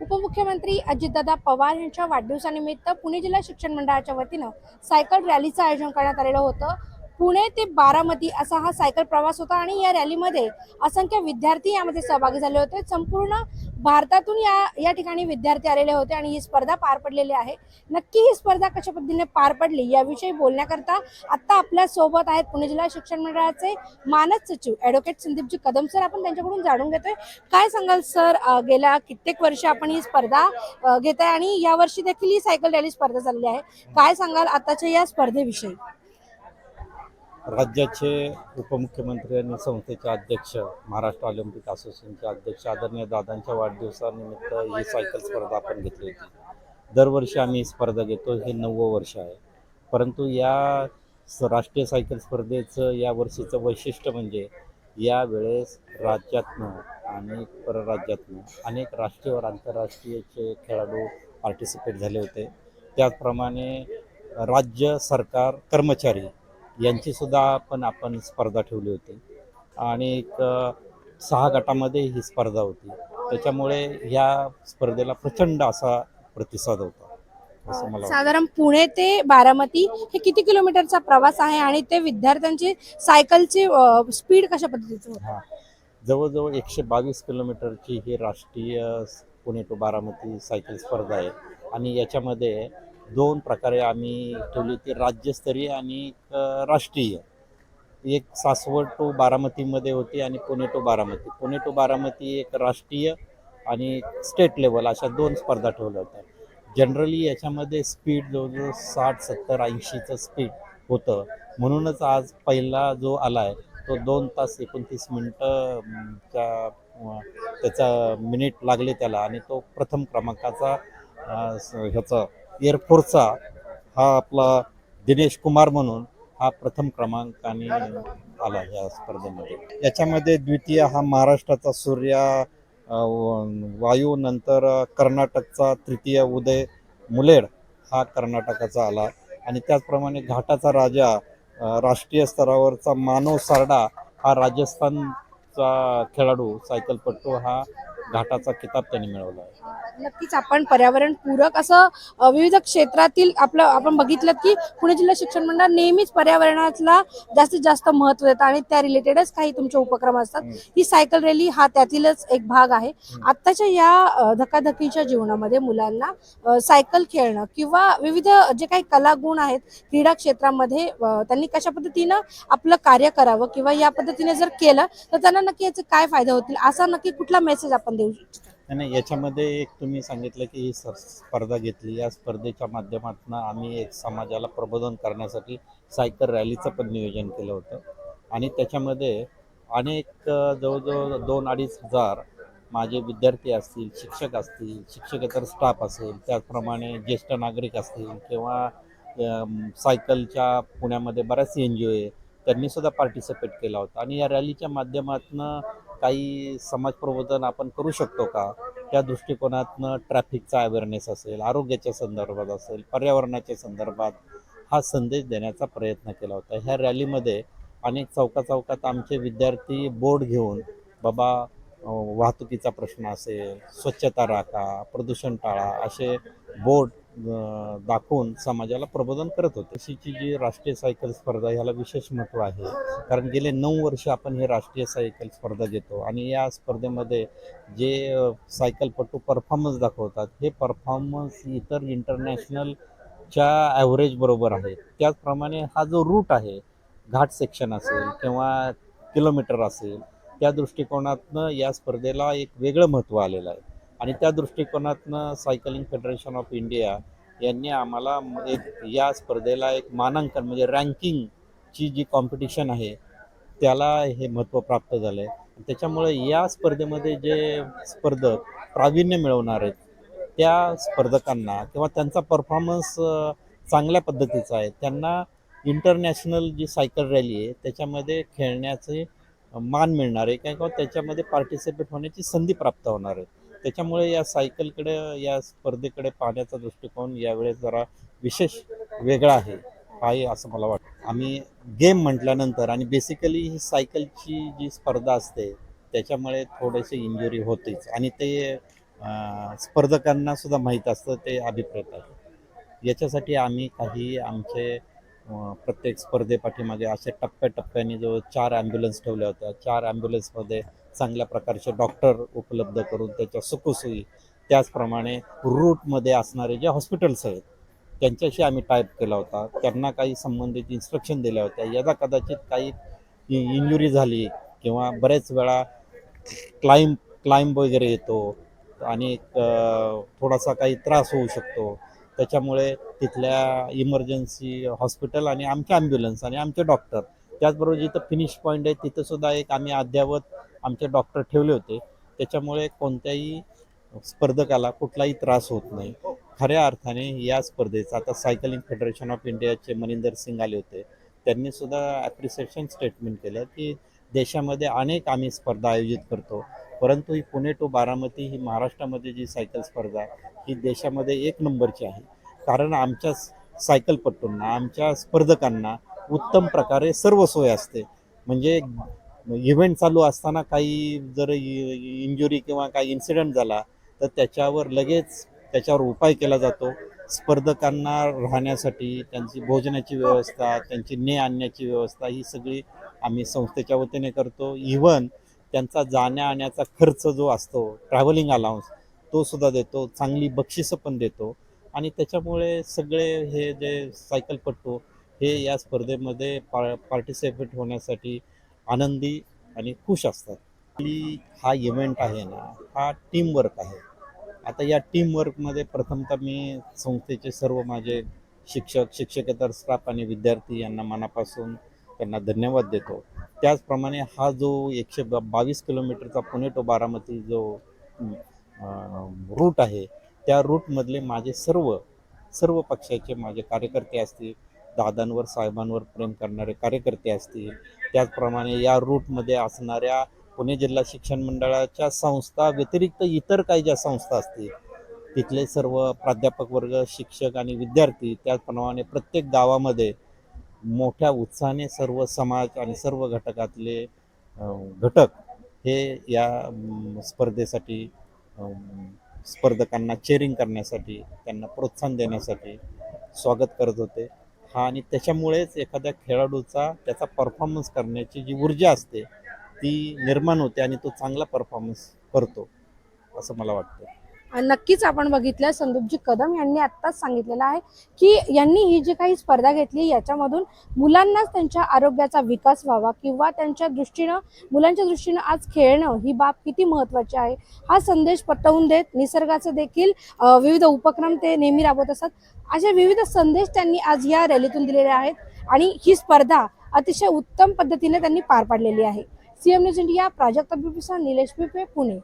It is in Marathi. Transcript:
उपमुख्यमंत्री अजितदादा पवार यांच्या वाढदिवसानिमित्त पुणे जिल्हा शिक्षण मंडळाच्या वतीनं सायकल रॅलीचं आयोजन करण्यात आलेलं होतं. पुणे ते बारामती असा हा सायकल प्रवास होता आणि या रॅलीमध्ये असंख्य विद्यार्थी यामध्ये सहभागी झाले होते. संपूर्ण भारतातून या या ठिकाणी विद्यार्थी आलेले होते आणि ही स्पर्धा पार पडलेली आहे. नक्की ही स्पर्धा कशा पद्धतीने पार पडली याविषयी बोलण्याकरता आत्ता आपल्यासोबत आहेत पुणे जिल्हा शिक्षण मंडळाचे मानद सचिव ॲडव्होकेट संदीपजी कदम सर. आपण त्यांच्याकडून जाणून घेतोय. काय सांगाल सर गेल्या कित्येक वर्ष आपण ही स्पर्धा घेत आहे आणि या वर्षी देखील ही सायकल रॅली स्पर्धा चालली आहे. काय सांगाल आताच्या या स्पर्धेविषयी? राज्याचे उपमुख्यमंत्री आणि संस्थेचे अध्यक्ष महाराष्ट्र ऑलिम्पिक असोसिएशनचे अध्यक्ष आदरणीय दादांच्या वाढदिवसानिमित्त ही सायकल स्पर्धा आपण घेतली होती. दरवर्षी आम्ही स्पर्धा घेतो हे नववं वर्ष आहे. परंतु या स- राष्ट्रीय सायकल स्पर्धेचं या वर्षीचं वैशिष्ट्य म्हणजे यावेळेस राज्यातनं आणि परराज्यातनं अनेक राष्ट्रीय व आंतरराष्ट्रीयचे खेळाडू पार्टिसिपेट झाले होते. त्याचप्रमाणे राज्य सरकार कर्मचारी यांची सुद्धा पण आपण स्पर्धा ठेवली होती. आणि एक सहा गटामध्ये ही स्पर्धा होती. त्याच्यामुळे ह्या स्पर्धेला प्रचंड असा प्रतिसाद होता. असं मला. साधारण पुणे ते बारामती हे किती किलोमीटरचा प्रवास आहे आणि ते विद्यार्थ्यांची सायकलची स्पीड कशा पद्धतीचं होतं? हा. जवळजवळ एकशे बावीस किलोमीटरची ही राष्ट्रीय पुणे टू बारामती सायकल स्पर्धा आहे. आणि याच्यामध्ये दोन प्रकारे आम्ही ठेवली ती राज्यस्तरीय आणि एक राष्ट्रीय. एक सासवड टू बारामतीमध्ये होती आणि पुणे टू बारामती. पुणे टू बारामती एक राष्ट्रीय आणि स्टेट लेवल अशा दोन स्पर्धा ठेवल्या होत्या. जनरली याच्यामध्ये स्पीड जवळजवळ साठ सत्तर ऐंशीचं स्पीड होतं. म्हणूनच आज पहिला जो आला आहे तो दोन तास एकोणतीस मिनटं त्याचा मिनिट लागले त्याला आणि तो प्रथम क्रमांकाचा स- ह्याचा एअरफोर्सचा हा आपला दिनेश कुमार म्हणून हा प्रथम क्रमांकाने आला या स्पर्धेमध्ये. याच्यामध्ये द्वितीय हा महाराष्ट्राचा सूर्या वायू नंतर कर्नाटकचा तृतीय उदय मुलेड हा कर्नाटकाचा आला. आणि त्याचप्रमाणे घाटाचा राजा राष्ट्रीय स्तरावरचा मानव सारडा हा राजस्थानचा खेळाडू सायकलपटू हा घाटाचा किताब त्यांनी मिळवला आहे. नक्कीच आपण पर्यावरण पूरक असं अ, विविध क्षेत्रातील आपलं आपण बघितलं की पुणे जिल्हा शिक्षण मंडळ नेहमीच पर्यावरणाला जास्तीत जास्त महत्त्व देतं आणि त्या रिलेटेडच काही तुमचे उपक्रम असतात. हम्म. ही सायकल रॅली हा त्यातीलच एक भाग आहे. आत्ताच्या या अ, धकाधकीच्या जीवनामध्ये मुलांना अ, सायकल खेळणं किंवा विविध जे काही कलागुण आहेत क्रीडा क्षेत्रामध्ये अ, त्यांनी कशा पद्धतीनं आपलं कार्य करावं किंवा या पद्धतीने जर केलं तर त्यांना नक्की याचे काय फायदे होतील असा नक्की कुठला मेसेज आपण देऊ नाही, नाही याच्यामध्ये एक तुम्ही सांगितलं की ही स- स्पर्धा घेतली. या स्पर्धेच्या माध्यमातून आम्ही एक समाजाला प्रबोधन करण्यासाठी सायकल रॅलीचं पण नियोजन केलं होतं. आणि त्याच्यामध्ये अनेक जवळजवळ दोन अडीच हजार माझे विद्यार्थी असतील शिक्षक असतील शिक्षकेतर स्टाफ असेल त्याचप्रमाणे ज्येष्ठ नागरिक असतील किंवा सायकलच्या पुण्यामध्ये बऱ्याच एन जी ओ आहे त्यांनी सुद्धा पार्टिसिपेट केला होता. आणि या रॅलीच्या माध्यमातून काही समाज प्रबोधन आपण करू शकतो का? त्या दृष्टिकोनातनं ट्रॅफिकचा अवेअरनेस असेल आरोग्याच्या संदर्भात असेल पर्यावरणाच्या संदर्भात हा संदेश देण्याचा प्रयत्न केला होता. ह्या रॅलीमध्ये अनेक चौका चौकात आमचे विद्यार्थी बोर्ड घेऊन बाबा वाहतुकीचा प्रश्न असेल स्वच्छता राखा प्रदूषण टाळा असे बोर्ड दाखवून समाजाला प्रबोधन करत होते. तशीची जी राष्ट्रीय सायकल स्पर्धा ह्याला विशेष महत्त्व आहे. कारण गेले नऊ वर्ष आपण हे राष्ट्रीय सायकल स्पर्धा घेतो आणि या स्पर्धेमध्ये जे सायकलपटू परफॉर्मन्स दाखवतात हे परफॉर्मन्स इतर इंटरनॅशनलच्या ॲव्हरेज बरोबर आहे. त्याचप्रमाणे हा जो रूट आहे घाट सेक्शन असेल किंवा किलोमीटर असेल त्या दृष्टिकोनातनं या स्पर्धेला एक वेगळं महत्त्व आलेलं आहे. आणि त्या दृष्टिकोनातनं सायकलिंग फेडरेशन ऑफ इंडिया यांनी आम्हाला एक या स्पर्धेला एक मानांकन म्हणजे रँकिंगची जी कॉम्पिटिशन आहे त्याला हे महत्त्व प्राप्त झालं आहे त्याच्यामुळे या स्पर्धेमध्ये जे स्पर्धक प्रावीण्य मिळवणार आहेत त्या स्पर्धकांना किंवा त्यांचा परफॉर्मन्स चांगल्या पद्धतीचा आहे त्यांना इंटरनॅशनल जी सायकल रॅली आहे त्याच्यामध्ये खेळण्याचे मान मिळणार आहे किंवा त्याच्यामध्ये पार्टिसिपेट होण्याची संधी प्राप्त होणार आहे. त्याच्यामुळे या सायकलकडे या स्पर्धेकडे पाहण्याचा दृष्टिकोन यावेळेस जरा विशेष वेगळा आहे आहे असं मला वाटतं. आम्ही गेम म्हटल्यानंतर आणि बेसिकली ही सायकलची जी स्पर्धा असते त्याच्यामुळे थोडेसे इंजुरी होतेच. आणि ते स्पर्धकांना सुद्धा माहीत असतं ते अभिप्रेत आहे. याच्यासाठी आम्ही काही आमचे प्रत्येक स्पर्धेपाठीमागे असे टप्प्याटप्प्याने जो चार ॲम्ब्युलन्स ठेवल्या होत्या. चार ॲम्ब्युलन्समध्ये चांगल्या प्रकारचे डॉक्टर उपलब्ध करून त्याच्या सुखसोयी त्याचप्रमाणे रूटमध्ये असणारे जे हॉस्पिटल्स आहेत त्यांच्याशी आम्ही टाईप केला होता. त्यांना काही संबंधित इन्स्ट्रक्शन दिल्या होत्या. यदा कदाचित काही इंजुरी झाली किंवा बरेच वेळा क्लाइंब क्लाइंब वगैरे येतो आणि थोडासा काही त्रास होऊ शकतो. त्याच्यामुळे तिथल्या इमर्जन्सी हॉस्पिटल आणि आमचे ॲम्ब्युलन्स आणि आमचे डॉक्टर. त्याचबरोबर जिथं फिनिश पॉईंट आहे तिथंसुद्धा एक आम्ही अद्यावत आमचे डॉक्टर ठेवले होते. त्याच्यामुळे कोणत्याही स्पर्धकाला कुठलाही त्रास होत नाही. खऱ्या अर्थाने या स्पर्धेचा आता सायकलिंग फेडरेशन ऑफ इंडियाचे मनिंदर सिंग आले होते. त्यांनी सुद्धा ॲप्रिसिएशन स्टेटमेंट केलं की देशामध्ये अनेक आम्ही स्पर्धा आयोजित करतो. परंतु ही पुणे टू बारामती ही महाराष्ट्रामध्ये जी सायकल स्पर्धा ही देशामध्ये एक नंबरची आहे. कारण आमच्या सायकलपटूंना आमच्या स्पर्धकांना उत्तम प्रकारे सर्व सोय असते. म्हणजे इव्हेंट चालू असताना काही जर इंजुरी किंवा काही इन्सिडेंट झाला तर त्याच्यावर लगेच त्याच्यावर उपाय केला जातो. स्पर्धकांना राहण्यासाठी त्यांची भोजनाची व्यवस्था त्यांची ने आणण्याची व्यवस्था ही सगळी आम्ही संस्थेच्या वतीने करतो. इव्हन त्यांचा जाण्या आणण्याचा खर्च जो असतो ट्रॅव्हलिंग अलाउन्स तो सुद्धा देतो. चांगली बक्षिसं पण देतो. आणि त्याच्यामुळे सगळे हे जे सायकलपटू हे या स्पर्धेमध्ये पा पार्टिसिपेट होण्यासाठी आनंदी आणि खुश असतात. हा इव्हेंट आहे ना हा टीमवर्क आहे. आता या टीमवर्कमध्ये प्रथमतः मी संस्थेचे सर्व माझे शिक्षक शिक्षकेतर स्टाफ आणि विद्यार्थी यांना मनापासून त्यांना धन्यवाद देतो. त्याचप्रमाणे हा जो एकशे बावीस किलोमीटरचा पुणे टू बारामती जो रूट आहे त्या रूटमधले माझे सर्व सर्व पक्षाचे माझे कार्यकर्ते असतील दादांवर साहेबांवर प्रेम करणारे कार्यकर्ते असतील त्याचप्रमाणे या रूटमध्ये असणाऱ्या पुणे जिल्हा शिक्षण मंडळाच्या संस्था व्यतिरिक्त इतर काही ज्या संस्था असतील तिथले सर्व प्राध्यापक वर्ग शिक्षक आणि विद्यार्थी त्याचप्रमाणे प्रत्येक गावामध्ये मोठ्या उत्साहाने सर्व समाज आणि सर्व घटकातले घटक हे या स्पर्धेसाठी स्पर्धकांना चेअरिंग करण्यासाठी त्यांना प्रोत्साहन देण्यासाठी स्वागत करत होते. हा आणि त्याच्यामुळेच एखाद्या खेळाडूचा त्याचा परफॉर्मन्स करण्याची जी ऊर्जा असते ती निर्माण होते आणि तो चांगला परफॉर्मन्स करतो असं मला वाटतं. नक्कीच आपण बघितलं संदीपजी कदम यांनी आत्ताच सांगितलेलं आहे की यांनी ही जी काही स्पर्धा घेतली याच्यामधून मुलांनाच त्यांच्या आरोग्याचा विकास व्हावा किंवा त्यांच्या दृष्टीनं मुलांच्या दृष्टीनं आज खेळणं ही बाब किती महत्त्वाची आहे हा संदेश पटवून देत निसर्गाचे देखील विविध उपक्रम ते नेहमी राबवत असतात असे विविध संदेश त्यांनी आज या रॅलीतून दिलेले आहेत आणि ही स्पर्धा अतिशय उत्तम पद्धतीने त्यांनी पार पाडलेली आहे. CM news India Prajakta Bipisa Nilesh Pipe Pune.